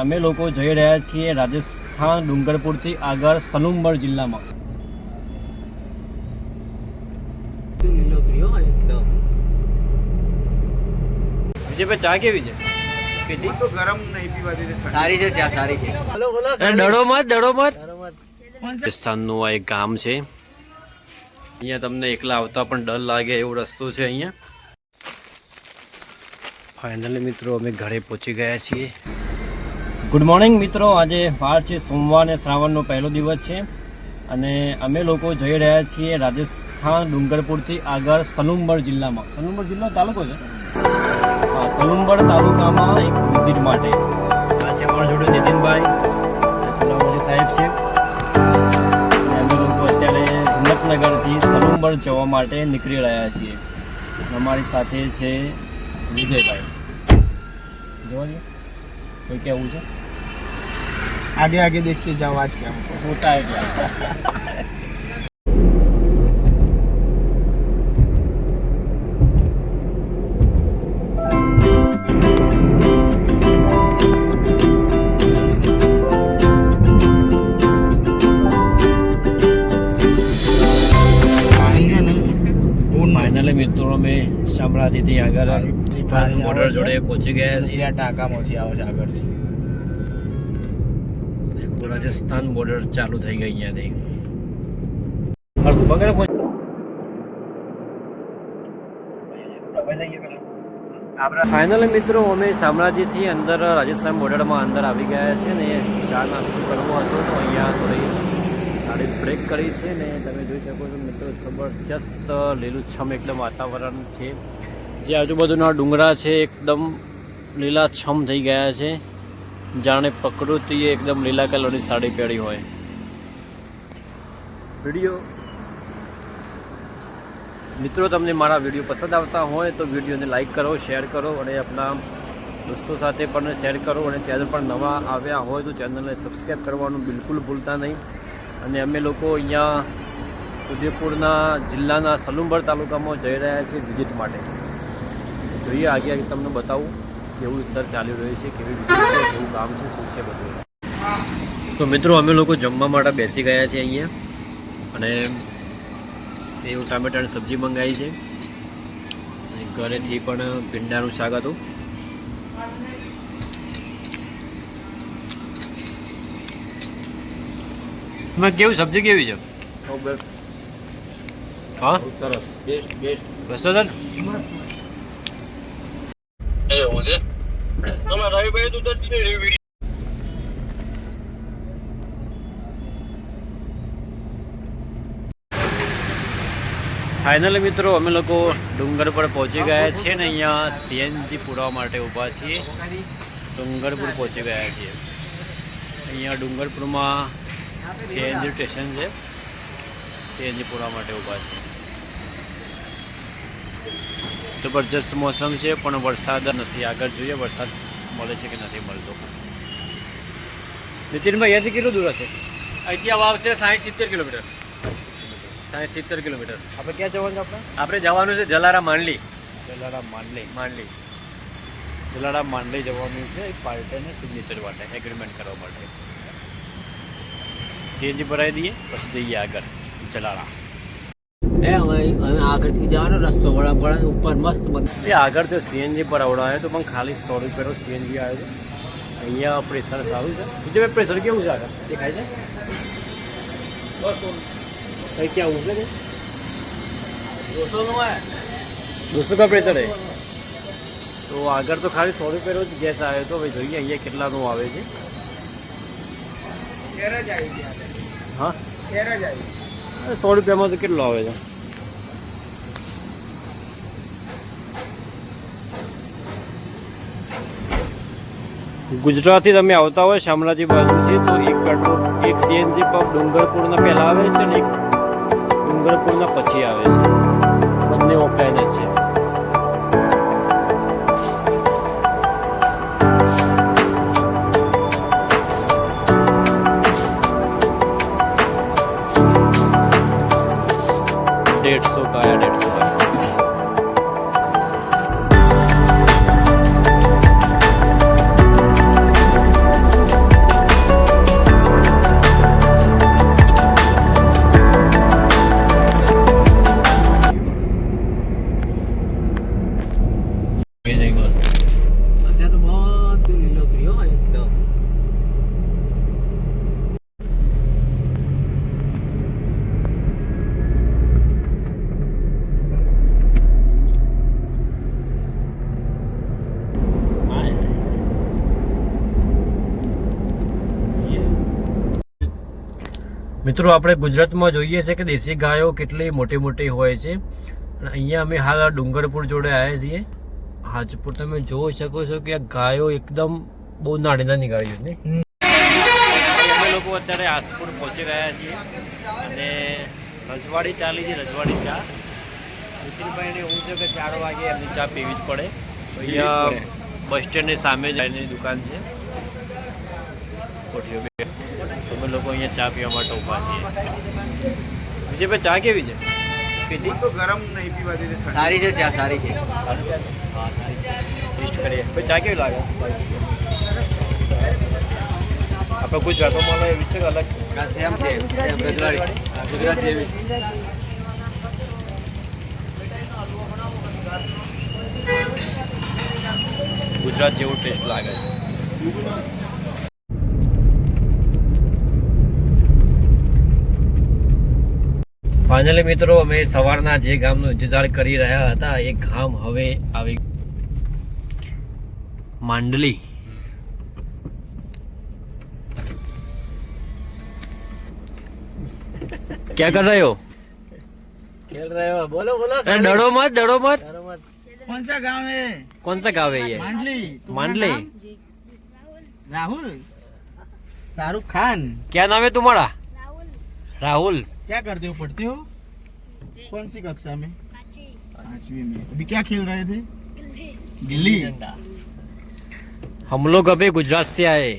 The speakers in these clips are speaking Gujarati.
અમે લોકો જઈ રહ્યા છીએ રાજસ્થાન ડુંગરપુરથી આગળ સલુંબર જિલ્લામાં. વિજયભાઈ, ચા કેવી છે? સારી છે સારી છે. ડડો મત રાજસ્થાનનું આ એક ગામ છે. અહીંયા તમને એકલા આવતા પણ ડર લાગે એવો રસ્તો છે અહીંયા. ફાઇનલી મિત્રો, અમે ઘરે પહોંચી ગયા છીએ. ગુડ મોર્નિંગ મિત્રો. આજે વાર છે સોમવાર અને શ્રાવણનો પહેલો દિવસ છે અને અમે લોકો જઈ રહ્યા છીએ રાજસ્થાન ડુંગરપુરથી આગળ સલુંબર જિલ્લામાં. સલુંબર જિલ્લો તાલુકો છે? હા, સલુંબર તાલુકામાં એક વિઝિટ માટે. આ છે અમારા જોડે નીતિનભાઈ સાહેબ છે. અમે લોકો અત્યારે હિંમતનગરથી સલુંબર જવા માટે નીકળી રહ્યા છીએ. અમારી સાથે છે વિજયભાઈ. જોવા જોઈએ. કોઈ કેવું છે? आगे आगे देखते जाओ आज क्या हमको મોટા એટલે पानी है ना पूर्ण ફાઇનલી મિત્રો અમે શામળાજીથી આગળ સ્થાન બોર્ડર જોડે પહોંચી ગયા છીએ ત્યાં ટાંકામાંથી આવે છે આગળથી રાજસ્થાન બોર્ડર ચાલુ થઈ ગઈ અહીંયાથી. ફાઇનલી મિત્રો, અમે શામળાજીથી અંદર, રાજસ્થાન બોર્ડરમાં અંદર આવી ગયા છે ને, ચા નાસ્તો કરવો હતો તો અહીંયા થોડી ગાડી બ્રેક કરી છે ને, તમે જોઈ શકો છો મિત્રો, જબરજસ્ત લીલુંછમ એકદમ વાતાવરણ છે. જે આજુબાજુના ડુંગરા છે, એકદમ લીલાછમ થઈ ગયા છે. જાણે પ્રકૃતિએ એકદમ લીલા કલરની સાડી પહેરી હોય. વીડિયો. મિત્રો, તમને મારા વીડિયો પસંદ આવતા હોય તો વિડીયોને લાઈક કરો, શેર કરો અને આપણા દોસ્તો સાથે પણ શેર કરો અને ચેનલ પર નવા આવ્યા હોય તો ચેનલને સબસ્ક્રાઈબ કરવાનું બિલકુલ ભૂલતા નહીં. અને અમે લોકો અહીંયા ઉદયપુરના જિલ્લાના સલુંબર તાલુકામાં જઈ રહ્યા છીએ વિઝિટ માટે. જોઈએ આગે તમને બતાવું. કેવું અંદર ચાલી રહ્યું છે કેવી રીતે કેવું કામ છે શું છે બધું? તો મિત્રો અમે લોકો જમવા માટે બેસી ગયા છીએ અહીંયા અને સેવ ટામેટાની સબ્જી મંગાવી છે. અને ઘરેથી પણ ભીંડાનું શાક હતું. કેવું સબ્જી કેવી છે? હા? સરસ. Best best. બસો સર એવું છે તમારા રવિભાઈ તો દસ ફાઇનલી મિત્રો, અમે લોકો ડુંગર પર પહોંચી ગયા છીએ ને અહીંયા સીએનજી પૂરવા માટે ઊભા છીએ. ડુંગરપુર પહોંચી ગયા છીએ. અહીંયા ડુંગરપુરમાં સીએનજી સ્ટેશન છે. સીએનજી પૂરવા માટે ઊભા છીએ. જબરજસ્ત મોસમ છે, પણ વરસાદ નથી. આગળ જોઈએ, વરસાદ મળે છે કે નથી મળતો? નીતિનભાઈ અહીંયાથી કેટલું દૂર હશે? અહીંથી આવા વાવ છે સાઠ સિત્તેર કિલોમીટર. સાઠ સિત્તેર કિલોમીટર. આપણે ક્યાં જવાનું છે આપણે? આપણે જવાનું છે જલારા માંડલી. જલારા માંડલી. માંડલી. જલારા માંડલી જવાનું છે પાર્ટીને સિગ્નેચર માટે એગ્રીમેન્ટ કરવા માટે. સીએનજી ભરાવી દઈએ પછી જઈએ આગળ. જલારામ. એ હવે હવે આગળથી જવાનો રસ્તો વડા ઉપર મસ્ત બન- એ આગળ તો સીએનજી પર આવડાયો તો પણ ખાલી સો રૂપિયાનો સીએનજી આવ્યો છે. અહીંયા પ્રેશર સારું છે. બીજું પ્રેશર કેવું છે આગળ? દેખાય છે? કઈ ક્યાં છે? દોસ્તો કા પ્રેશર है તો આગળ તો ખાલી સો રૂપિયાનો જ ગેસ આવ્યો હતો હવે જોઈએ અહીંયા કેટલાનો આવે છે. હા? સો રૂપિયામાં તો કેટલો આવે છે? ગુજરાતથી તમે આવતા હોય શામળાજી બાજુથી, તો એક પેટ્રોલ, એક સીએનજી પંપ ડુંગરપુરના પહેલાં આવે છે ને એક ડુંગરપુરના પછી આવે છે. બંને ઓફલાઈન મિત્રો આપણે ગુજરાતમાં જોઈએ છે કે દેશી ગાયો કેટલી મોટી મોટી હોય છે. અને અહીંયા અમે હાલ આ ડુંગરપુર જોડે આવ્યા છીએ. હાજપુર તમે જોઈ શકો છો કે આ ગાયો એકદમ બહુ નાની નાની ગાયો છે. અમે લોકો અત્યારે આસપુર પહોંચી રહ્યા છીએ. અને રજવાડી ચાલી છે રજવાડી ચા. નીતિનભાઈને એવું છે કે ચાર વાગે એમની ચા પીવી જ પડે. અહીંયા બસ સ્ટેન્ડની સામે જ દુકાન છે. કોઠીઓ બે. અમે લોકો અહીંયા ચા પીવા માટે ઊભા છીએ. વિજયભાઈ ચા કેવી છે? પીધી તો ગરમ નહીં પીવા દીધી ઠંડી. સારી છે ચા સારી છે. સારી ચા છે? ટેસ્ટ કરીએ. ભાઈ ચા કેવી લાગે? આપણે ગુજરાતમાં મળે એવી છે કે અલગ. છે આ સેમ છે સેમ રજવાડી. આ ગુજરાત જેવી. ગુજરાત જેવો ટેસ્ટ લાગે છે. ફાઇનલી મિત્રો અમે સવારના જે ગામનો ઇંતજાર કરી રહ્યા હતા એ ગામ હવે આવી માંડલી क्या कर रहे हो ખેલ રહ્યો બોલો બોલો अरे डरो मत डरो मत कौन सा गांव है कौन सा गाँव है ये मांडली तुम्हारा मांडली नाम? राहुल शाहरुख खान क्या नाम है तुम्हारा राहुल क्या करते हो पढ़ते हो कौन सी कक्षा में पांचवी में अभी क्या खेल रहे थे गिल्ली हम लोग अभी गुजरात से आए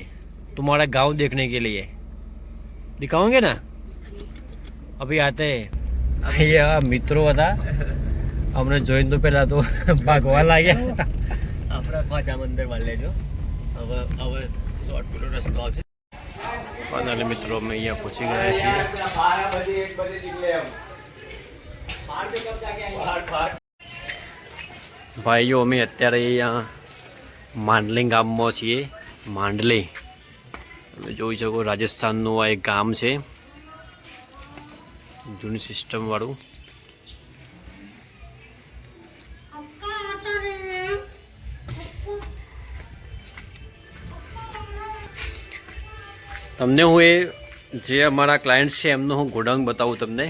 तुम्हारा गांव देखने के लिए दिखाओगे ना अभी आते हैं અહીંયા મિત્રો હતા અમને જોઈને તો પેલા તો ભાગવા લાગ્યા આપણા પાછા અંદર માં લેજો હવે હવે શોર્ટ પેલો રસ્તો આવશે ફાઇનલી મિત્રો, અમે અહીંયા પહોંચી ગયા છીએ. ભાઈઓ, અમે અત્યારે અહીંયા માંડલી ગામમાં છીએ. માંડલી. તમે જોઈ શકો, રાજસ્થાનનું આ એક ગામ છે. જૂની સિસ્ટમ તમને હું એ જે અમારા ક્લાયન્ટ છે, એમનું હું ગોડાઉન બતાવું તમને.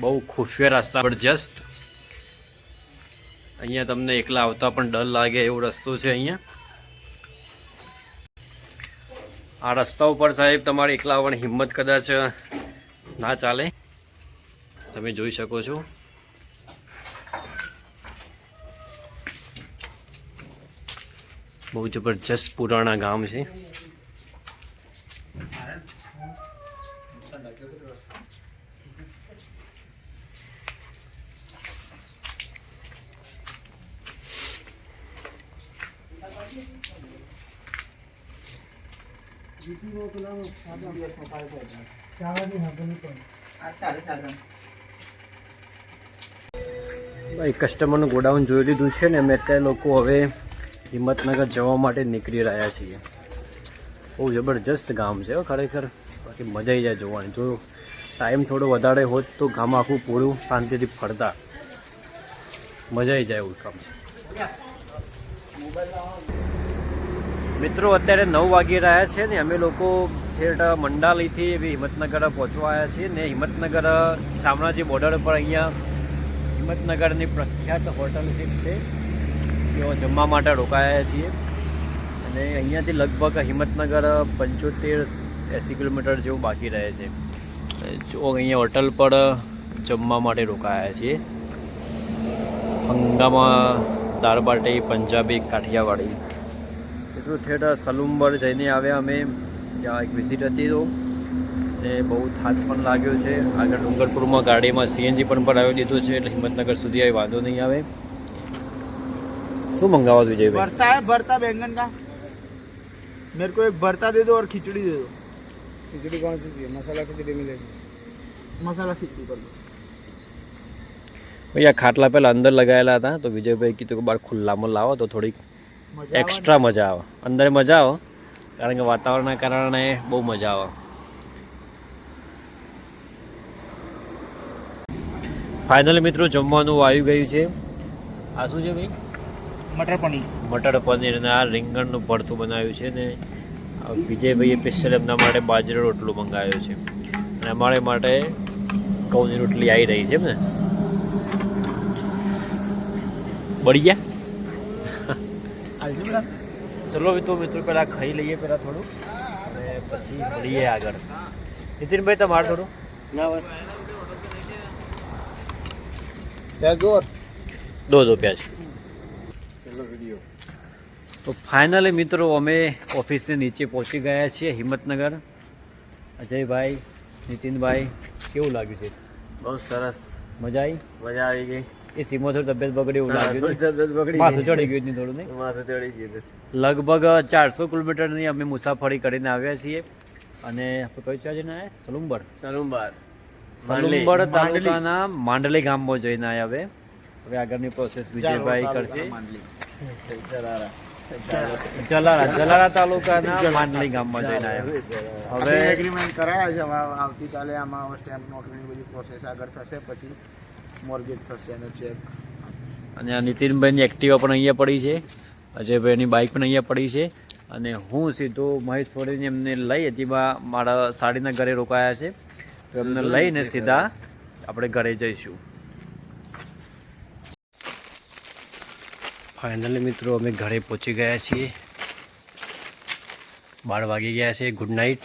બહુ ખુફિયા રસ્તા જબરજસ્ત. અહીંયા તમને એકલા આવતા પણ ડર લાગે એવો રસ્તો છે અહીંયા. આ રસ્તા ઉપર સાહેબ તમારે એકલા આવવાની હિંમત કદાચ ના ચાલે. તમે જોઈ શકો છો. બહુ જબરજસ્ત પુરાણા ગામ છે. ભાઈ કસ્ટમરનું ગોડાઉન જોઈ લીધું છે ને, અમે અત્યારે લોકો હવે હિંમતનગર જવા માટે નીકળી રહ્યા છીએ. બહુ જબરજસ્ત ગામ છે ખરેખર. બાકી મજા આવી જાય જોવાની. જો ટાઈમ થોડો વધારે હોત તો ગામ આખું પૂરું શાંતિથી ફરતા. મજા આવી જાય એવું કામ છે. મિત્રો, અત્યારે નવ વાગી રહ્યા છે ને અમે લોકો ઠેઠ મંડાલીથી એવી હિંમતનગર પહોંચવા આવ્યા છીએ ને હિંમતનગર શામળાજી બોર્ડર પર અહીંયા હિંમતનગરની પ્રખ્યાત હોટલ એક છે. તેઓ જમવા માટે રોકાયા છીએ. અને અહીંયાથી લગભગ હિંમતનગર પંચોતેર એંસી કિલોમીટર જેવું બાકી રહે છે. જો અહીંયા હોટલ પર જમવા માટે રોકાયા છીએ. હંગામાં, દાળબાટી, પંજાબી, કાઠિયાવાડી. એટલું થિયેટર સલૂમ જઈને આવ્યા અમે. ત્યાં એક વિઝિટ હતી તો. ને બહુ થાક પણ લાગ્યો છે. આગળ ડુંગરપુરમાં ગાડીમાં સીએનજી પણ ભરાવી દીધું છે, એટલે હિંમતનગર સુધી આવી વાંધો નહીં આવે. શું મંગાવો છો, વિજયભાઈ? ભરતા ભરતા બેંગન કા मेरे को एक भरता दे दो और खिचड़ी दे दो खिचड़ी कौन सी चाहिए मसाला खिचड़ी मिलेगी मसाला खिचड़ी कर दो ભાઈ આ ખાટલા પહેલાં અંદર લગાવેલા હતા તો વિજયભાઈ કીધું કે બાર ખુલ્લામાં લાવો તો થોડીક मजा आवा એક્સ્ટ્રા મજા આવે અંદર મજા આવે કારણ કે વાતાવરણના કારણે બહુ મજા આવે ફાઇનલી મિત્રો જમવાનું આવી ગયું છે આ શું છે ભાઈ મટર પનીર. મટર પનીરના રીંગણનું ભરતું બનાવ્યું છે ને. વિજયભાઈએ સ્પેશિયલ એમના માટે બાજરો રોટલો મંગાવ્યો છે. અને અમારે માટે ઘઉંની રોટલી આવી રહી છે એમ ને. બળી ગયા? ચલો તો મિત્રો પહેલાં ખાઈ લઈએ પહેલાં થોડું. અને પછી મળીએ આગળ. નીતિનભાઈ તમારે થોડું? ના બસ. દો દો પ્યાજ. તો ફાઇનલી મિત્રો અમે ઓફિસની નીચે પહોંચી ગયા છીએ હિંમતનગર. અજયભાઈ નીતિનભાઈ કેવું લાગ્યું છે? બહુ સરસ. મજા આવી? મજા આવી ગઈ. એ સીમો થોડી તબિયત બગડી એવું લાગ્યું તબિયત બગડી માથું ચડી ગયું થોડું નહીં? માથું ચડી ગયું લગભગ ચારસો કિલોમીટરની અમે મુસાફરી કરીને આવ્યા છીએ. અને આપણે કઈ ને જઈને આવ્યા? સલુંબર. સલુંબાર. સલુંબર તાલુકાના માંડલી ગામમાં જઈને આવ્યા હવે. હવે આગળની પ્રોસેસ વિજયભાઈ કરશે. જલારા જલારા તાલુકાના માંડલી ગામમાં જઈને આવ્યા હવે એગ્રીમેન્ટ કરાયા છે આવતીકાલે આમાં સ્ટેમ્પ નોટની બધી પ્રોસેસ આગળ થશે પછી મોર્ગેજ થશે અને ચેક અને આ નીતિનભાઈની એક્ટિવા પણ અહીંયા પડી છે અજયભાઈની બાઇક પણ અહીંયા પડી છે અને હું સીધો મહેશ વડીને એમને લઈ હતીમાં મારા સાડીના ઘરે રોકાયા છે તો એમને લઈને સીધા આપણે ઘરે જઈશું. ફાઇનલી મિત્રો અમે ઘરે પહોંચી ગયા છીએ. બાર વાગી ગયા છે ગુડ નાઇટ.